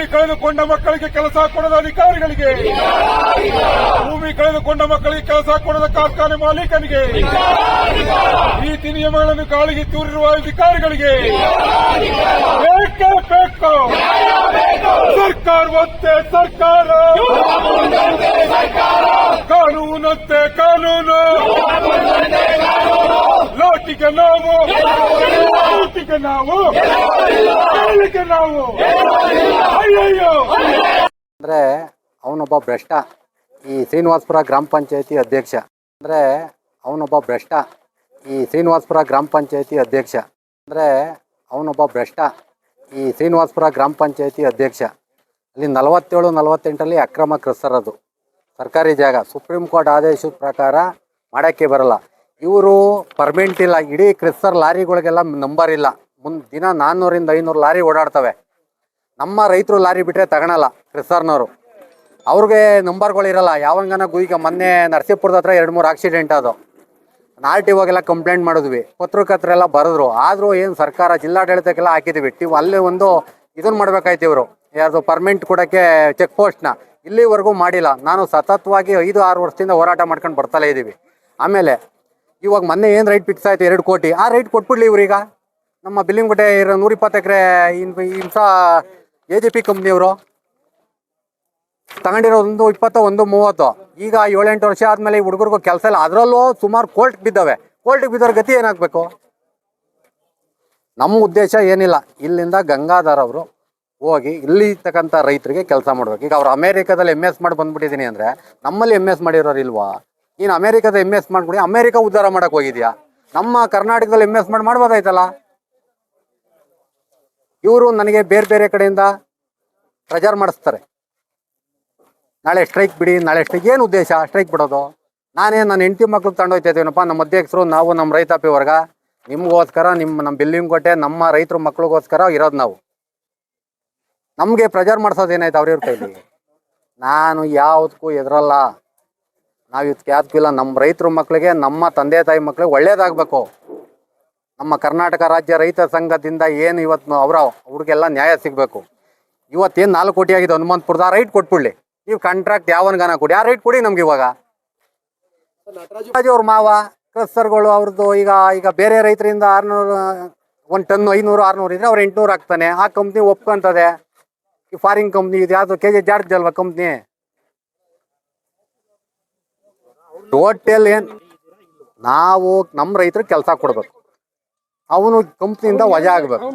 ಭೂಮಿ ಕಳೆದುಕೊಂಡ ಮಕ್ಕಳಿಗೆ ಕೆಲಸ ಕೊಡದ ಅಧಿಕಾರಿಗಳಿಗೆ. ಭೂಮಿ ಕಳೆದುಕೊಂಡ ಮಕ್ಕಳಿಗೆ ಕೆಲಸ ಕೊಡದ ಕಾರ್ಖಾನೆ ಮಾಲೀಕನಿಗೆ. ನೀತಿ ನಿಯಮಗಳನ್ನು ಗಾಳಿಗೆ ತೂರಿರುವ ಅಧಿಕಾರಿಗಳಿಗೆ. ಬೇಕು ಸರ್ಕಾರ ಒತ್ತೆ ಸರ್ಕಾರ. ಕಾನೂನತ್ತೆ ಕಾನೂನು ಲೋಟಿಗೆ ನಾವು ಲೂಟಿಗೆ ನಾವು. ಕೇಳಿಗೆ ನಾವು. ಅಯ್ಯಯ್ಯೋ. ಅಂದ್ರೆ ಅವನೊಬ್ಬ ಭ್ರಷ್ಟ. ಈ ಶ್ರೀನಿವಾಸಪುರ ಗ್ರಾಮ ಪಂಚಾಯತಿ ಅಧ್ಯಕ್ಷ. ಅಂದ್ರೆ ಅವನೊಬ್ಬ ಭ್ರಷ್ಟ. ಈ ಶ್ರೀನಿವಾಸಪುರ ಗ್ರಾಮ ಪಂಚಾಯತಿ ಅಧ್ಯಕ್ಷ. ಅಂದ್ರೆ ಅವನೊಬ್ಬ ಭ್ರಷ್ಟ. ಈ ಶ್ರೀನಿವಾಸಪುರ ಗ್ರಾಮ ಪಂಚಾಯತಿ ಅಧ್ಯಕ್ಷ. ಅಲ್ಲಿ ನಲವತ್ತೇಳು ನಲವತ್ತೆಂಟಲ್ಲಿ ಅಕ್ರಮ ಕ್ರಿಸ್ತರದು ಸರ್ಕಾರಿ ಜಾಗ. ಸುಪ್ರೀಂ ಕೋರ್ಟ್ ಆದೇಶದ ಪ್ರಕಾರ ಮಾಡೋಕ್ಕೆ ಬರಲ್ಲ. ಇವರು ಪರ್ಮೆಂಟ್ ಇಲ್ಲ ಇಡೀ ಕ್ರಿಸ್ತರ್ ಲಾರಿಗಳಿಗೆಲ್ಲ ನಂಬರ್ ಇಲ್ಲ ಮುಂದೆ ದಿನ ನಾನ್ನೂರಿಂದ ಐನೂರು ಲಾರಿ ಓಡಾಡ್ತವೆ. ನಮ್ಮ ರೈತರು ಲಾರಿ ಬಿಟ್ಟರೆ ತಗೊಳಲ್ಲ ಕ್ರಿಸ್ತರ್ನವರು ಅವ್ರಿಗೆ ನಂಬರ್ಗಳಿರಲ್ಲ ಯಾವಂಗನ ಈಗ ಮೊನ್ನೆ ನರಸೀಪುರದ ಹತ್ರ ಎರಡು ಮೂರು ಆಕ್ಸಿಡೆಂಟ್ ಅದು. ನಾಲ್ಟ್ ಇವಾಗೆಲ್ಲ ಕಂಪ್ಲೇಂಟ್ ಮಾಡಿದ್ವಿ. ಪತ್ರಕರ್ತರೆಲ್ಲ ಎಲ್ಲ ಬರೆದ್ರು. ಆದರೂ ಏನು ಸರ್ಕಾರ ಜಿಲ್ಲಾಡಳಿತಕ್ಕೆಲ್ಲ ಹಾಕಿದ್ವಿ. ಟಿ ಅಲ್ಲಿ ಒಂದು ಇದನ್ನು ಮಾಡ್ಬೇಕಾಯ್ತು ಇವರು. ಯಾರ್ದು ಪರ್ಮೆಂಟ್ ಕೊಡೋಕ್ಕೆ ಚೆಕ್ ಪೋಸ್ಟ್ನ ಇಲ್ಲಿವರೆಗೂ ಮಾಡಿಲ್ಲ. ನಾನು ಸತತವಾಗಿ ಐದು ಆರು ವರ್ಷದಿಂದ ಹೋರಾಟ ಮಾಡ್ಕೊಂಡು ಬರ್ತಲೇ ಇದ್ದೀವಿ ಆಮೇಲೆ ಇವಾಗ ಮೊನ್ನೆ ಏನು ರೈಟ್ ಫಿಕ್ಸ್ ಆಯ್ತು? ಎರಡು ಕೋಟಿ. ಆ ರೈಟ್ ಕೊಟ್ಬಿಡ್ಲಿ ಇವ್ರೀಗ. ನಮ್ಮ ಬಿಲ್ಲಿಂಗುಟೆ ಇರೋ ನೂರ ಇಪ್ಪತ್ತು ಎಕರೆ ಇನ್ಸ ಎ ಜೆ ಪಿ ಕಂಪ್ನಿಯವರು ತಗೊಂಡಿರೋದೊಂದು ಇಪ್ಪತ್ತು ಒಂದು ಮೂವತ್ತು. ಈಗ ಏಳೆಂಟು ವರ್ಷ ಆದಮೇಲೆ ಈ ಹುಡುಗರಿಗೂ ಕೆಲಸ ಇಲ್ಲ. ಅದರಲ್ಲೂ ಸುಮಾರು ಕೋರ್ಟ್ ಬಿದ್ದಾವೆ. ಕೋರ್ಟಿಗೆ ಬಿದ್ದವ್ರ ಗತಿ ಏನಾಗಬೇಕು? ನಮ್ಮ ಉದ್ದೇಶ ಏನಿಲ್ಲ. ಇಲ್ಲಿಂದ ಗಂಗಾಧರ್ ಅವರು ಹೋಗಿ ಇಲ್ಲಿ ಇರ್ತಕ್ಕಂಥ ರೈತರಿಗೆ ಕೆಲಸ ಮಾಡ್ಬೇಕು. ಈಗ ಅವ್ರು ಅಮೇರಿಕಾದಲ್ಲಿ ಎಂ ಎಸ್ ಮಾಡಿ ಬಂದ್ಬಿಟ್ಟಿದ್ದೀನಿ ಅಂದರೆ, ನಮ್ಮಲ್ಲಿ ಎಂ ಎಸ್ ಮಾಡಿರೋರು ಇಲ್ವಾ? ನೀನು ಅಮೇರಿಕಾದ ಎಂ ಎಸ್ ಮಾಡ್ಬಿಡಿ. ಅಮೇರಿಕ ಉದ್ಧಾರ ಮಾಡಕ್ಕೆ ಹೋಗಿದ್ಯಾ? ನಮ್ಮ ಕರ್ನಾಟಕದಲ್ಲಿ ಎಂ ಎಸ್ ಮಾಡಿ ಮಾಡ್ಬೋದಾಯ್ತಲ್ಲ? ಇವರು ನನಗೆ ಬೇರೆ ಬೇರೆ ಕಡೆಯಿಂದ ಪ್ರಚಾರ ಮಾಡಿಸ್ತಾರೆ. ನಾಳೆ ಸ್ಟ್ರೈಕ್ ಬಿಡಿ, ನಾಳೆ ಸ್ಟ್ರೈಕ್ ಏನು ಉದ್ದೇಶ? ಸ್ಟ್ರೈಕ್ ಬಿಡೋದು? ನಾನೇ ನನ್ನ ಹೆಂಡತಿ ಮಕ್ಳು ತಗೊಂಡೋಯ್ತಿದ್ದೀನಪ್ಪ ನಮ್ಮ ಅಧ್ಯಕ್ಷರು, ನಾವು ನಮ್ಮ ರೈತಾಪಿ ವರ್ಗ. ನಿಮಗೋಸ್ಕರ, ನಿಮ್ಮ ನಮ್ಮ ಬಿಲ್ಲಿಂಗ್ ಕೊಟ್ಟೆ ನಮ್ಮ ರೈತರ ಮಕ್ಳಿಗೋಸ್ಕರ ಇರೋದು ನಾವು. ನಮಗೆ ಪ್ರಚಾರ ಮಾಡ್ಸೋದು ಏನಾಯ್ತು ಅವ್ರಿವ್ರ ಕೈಲಿ? ನಾನು ಯಾವುದಕ್ಕೂ ಎದುರಲ್ಲ ನಾವು ಇದಕ್ಕೆ ಯಾವ್ದಕ್ಕೂ ಇಲ್ಲ ನಮ್ಮ ರೈತರ ಮಕ್ಕಳಿಗೆ ನಮ್ಮ ತಂದೆ ತಾಯಿ ಮಕ್ಕಳಿಗೆ ಒಳ್ಳೇದಾಗಬೇಕು. ನಮ್ಮ ಕರ್ನಾಟಕ ರಾಜ್ಯ ರೈತ ಸಂಘದಿಂದ ಏನು ಇವತ್ತು ಅವರ, ಅವ್ರಿಗೆಲ್ಲ ನ್ಯಾಯ ಸಿಗಬೇಕು. ಇವತ್ತೇನು ನಾಲ್ಕು ಕೋಟಿ ಆಗಿದೆ, ಹನುಮಂತಪುರದ ರೈಟ್ ಕೊಟ್ಬಿಡ್ಲಿ. ನೀವು ಕಾಂಟ್ರಾಕ್ಟ್ ಯಾವನ್ಗಾನ ಕೊಡಿ? ಆ ರೈಟ್ ಕೊಡಿ ನಮ್ಗೆ ಇವಾಗ. ಅವ್ರ ಮಾವ, ಕ್ರಸ್ಸರ್ಗಳು ಅವ್ರದ್ದು ಈಗ ಈಗ ಬೇರೆ ರೈತರಿಂದ ಆರ್ನೂರು, ಒಂದು ಟನ್ ಐನೂರು, ಆರ್ನೂರು ಇದ್ರೆ ಅವ್ರು ಎಂಟುನೂರು ಹಾಕ್ತಾನೆ. ಆ ಕಂಪ್ನಿ ಒಪ್ಕೊಂತದೆ. ಈ ಫಾರಿನ್ ಕಂಪ್ನಿ ಇದು ಯಾವುದು ಕೆ ಜಿ ಜಾಡ್ಜಲ್ವಾ ಕಂಪ್ನಿ ಟೋಟಲ್ ಏನು ನಾವು ನಮ್ಮ ರೈತರಿಗೆ ಕೆಲಸ ಕೊಡ್ಬೇಕು. ಅವನು ಕಂಪ್ನಿಯಿಂದ ವಜಾ ಆಗ್ಬೇಕು.